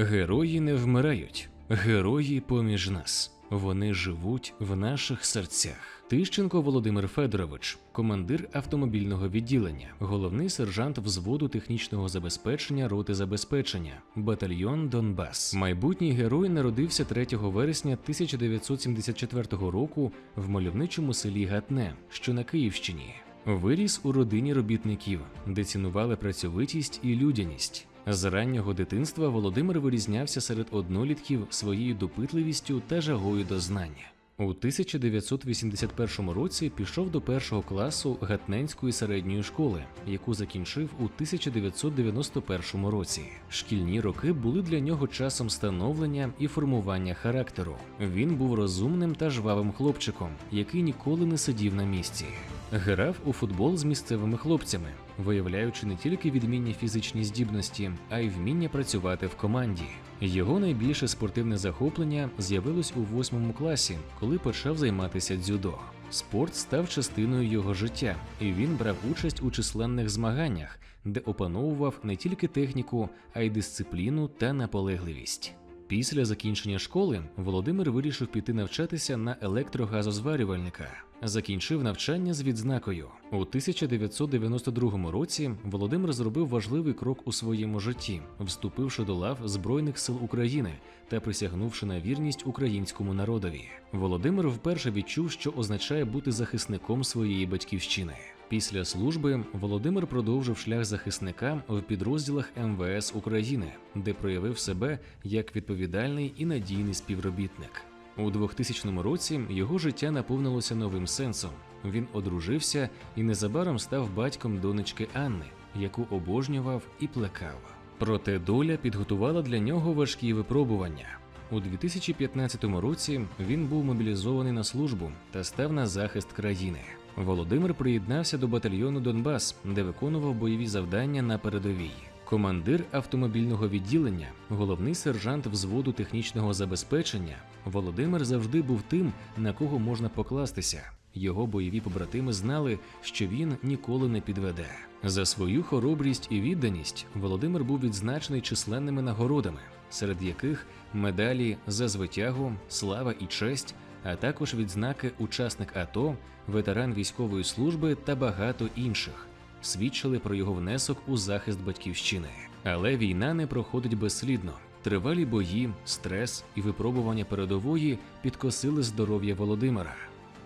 Герої не вмирають, герої поміж нас. Вони живуть в наших серцях. Тищенко Володимир Федорович, командир автомобільного відділення, головний сержант взводу технічного забезпечення роти забезпечення, батальйон Донбас. Майбутній герой народився 3 вересня 1974 року в мальовничому селі Гатне, що на Київщині. Виріс у родині робітників, де цінували працьовитість і людяність. З раннього дитинства Володимир вирізнявся серед однолітків своєю допитливістю та жагою до знання. У 1981 році пішов до першого класу Гатненської середньої школи, яку закінчив у 1991 році. Шкільні роки були для нього часом становлення і формування характеру. Він був розумним та жвавим хлопчиком, який ніколи не сидів на місці. Грав у футбол з місцевими хлопцями, виявляючи не тільки відмінні фізичні здібності, а й вміння працювати в команді. Його найбільше спортивне захоплення з'явилось у восьмому класі, коли почав займатися дзюдо. Спорт став частиною його життя, і він брав участь у численних змаганнях, де опановував не тільки техніку, а й дисципліну та наполегливість. Після закінчення школи Володимир вирішив піти навчатися на електрогазозварювальника. Закінчив навчання з відзнакою. У 1992 році Володимир зробив важливий крок у своєму житті, вступивши до лав Збройних сил України та присягнувши на вірність українському народові. Володимир вперше відчув, що означає бути захисником своєї батьківщини. Після служби Володимир продовжив шлях захисника в підрозділах МВС України, де проявив себе як відповідальний і надійний співробітник. У 2000 році його життя наповнилося новим сенсом. Він одружився і незабаром став батьком донечки Анни, яку обожнював і плекав. Проте доля підготувала для нього важкі випробування. У 2015 році він був мобілізований на службу та став на захист країни. Володимир приєднався до батальйону Донбас, де виконував бойові завдання на передовій. Командир автомобільного відділення, головний сержант взводу технічного забезпечення, Володимир завжди був тим, на кого можна покластися. Його бойові побратими знали, що він ніколи не підведе. За свою хоробрість і відданість Володимир був відзначений численними нагородами, серед яких медалі за звитягу, слава і честь, а також відзнаки учасник АТО, ветеран військової служби та багато інших свідчили про його внесок у захист батьківщини. Але війна не проходить безслідно. Тривалі бої, стрес і випробування передової підкосили здоров'я Володимира.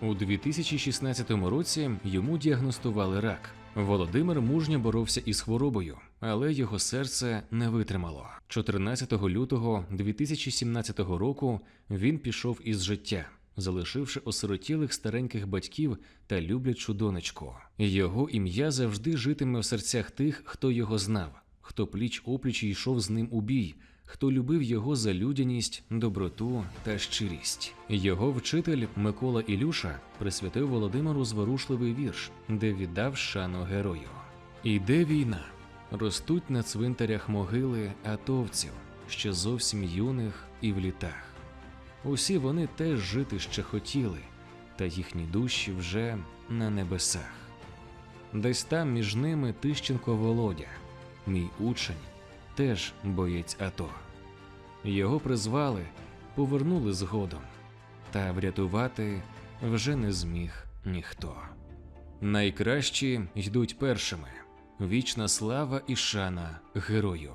У 2016 році йому діагностували рак. Володимир мужньо боровся із хворобою, але його серце не витримало. 14 лютого 2017 року він пішов із життя, залишивши осиротілих стареньких батьків та люблячу донечку. Його ім'я завжди житиме в серцях тих, хто його знав, хто пліч опліч йшов з ним у бій, хто любив його за людяність, доброту та щирість. Його вчитель Микола Ілюша присвятив Володимиру зворушливий вірш, де віддав шану герою. Іде війна, ростуть на цвинтарях могили атовців, ще зовсім юних і в літах. Усі вони теж жити ще хотіли, та їхні душі вже на небесах. Десь там між ними Тищенко Володя, мій учень, теж боєць АТО. Його призвали, повернули згодом, та врятувати вже не зміг ніхто. Найкращі йдуть першими. Вічна слава і шана герою.